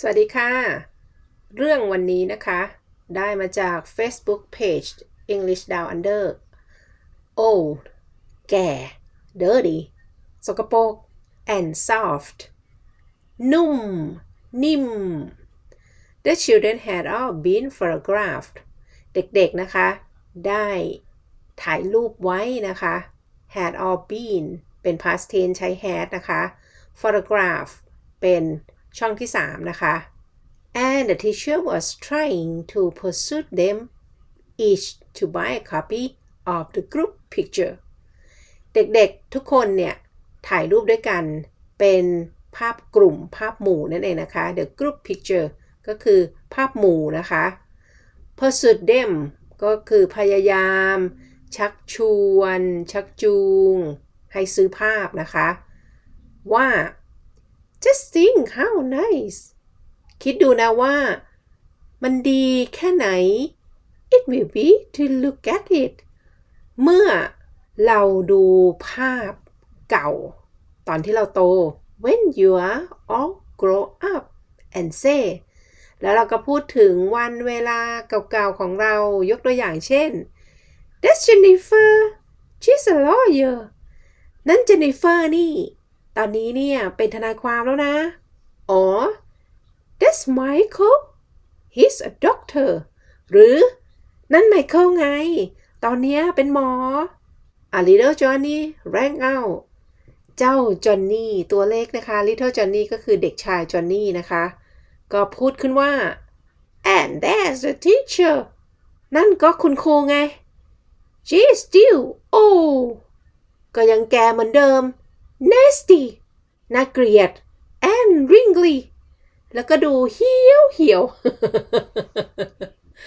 สวัสดีค่ะ เรื่องวันนี้นะคะ ได้มาจาก Facebook Page English Down Under old แก่ dirty สกปรก and soft นุ่ม นิ่ม The children had all been photographed เด็กๆนะคะ ได้ถ่ายรูปไว้นะคะ had all been เป็น past tense ใช้ had นะคะ photograph เป็น ช่องที่ 3 นะคะ and the teacher was trying to persuade them each to buy a copy of the group picture เด็กๆทุกคนเนี่ย ถ่ายรูปด้วยกันเป็นภาพกลุ่มภาพหมู่นั่นเองนะคะ the group picture ก็คือภาพหมู่นะคะ persuade them ก็คือพยายาม ชักชวน ชักจูง ให้ซื้อภาพนะคะ ว่า just think how nice คิดดูนะว่า มันดีแค่ไหน it will be to look at it เมื่อเราดูภาพเก่า ตอนที่เราโต when you are all grow up and say แล้วเราก็พูดถึงวันเวลาเก่าๆของเรายกตัวอย่างเช่น That's Jennifer she's a lawyer นั่นเจนนิเฟอร์นี่ ตอนนี้เนี่ยเป็นทนายความแล้วนะ อ๋อ That's Michael he's a doctor หรือ นั่นไมเคิลไง ตอนนี้เป็นหมอ A little Johnny rang out เจ้าจอนนี่ตัวเล็กนะคะ Little Johnny ก็คือเด็กชายจอนนี่นะคะ ก็พูดขึ้นว่า and there's the teacher นั่นก็คุณครูไง she's still old ก็ยังแกเหมือนเดิม nasty น่าเกลียด and wrinkly แล้วก็ดูเหี่ยวเหี่ยว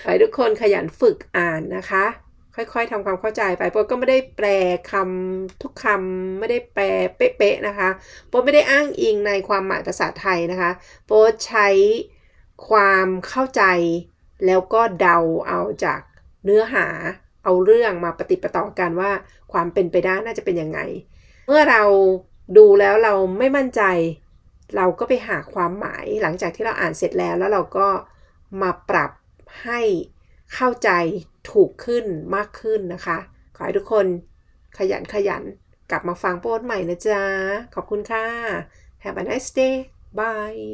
ให้ทุกคนขยันฝึกอ่านนะคะ ค่อยๆทำความเข้าใจไปโปก็ไม่ได้แปลคำทุกคำไม่ได้แปลเป๊ะๆนะคะโปไม่ได้อ้างอิงในความหมายภาษาไทยนะคะโปใช้ความเข้าใจ แล้วก็เดาเอาจากเนื้อหาเอาเรื่องมาปฏิปต่อกันว่าความเป็นไปได้น่าจะเป็นยังไง เมื่อเราดูแล้วเราไม่มั่นใจ เราก็ไปหาความหมายหลังจากที่เราอ่านเสร็จแล้วแล้วเราก็มาปรับให้เข้าใจถูกขึ้นมากขึ้นนะคะ ขอให้ทุกคนขยันขยันกลับมาฟังโพสใหม่นะจ๊ะ ขอบคุณค่ะ Have a nice day bye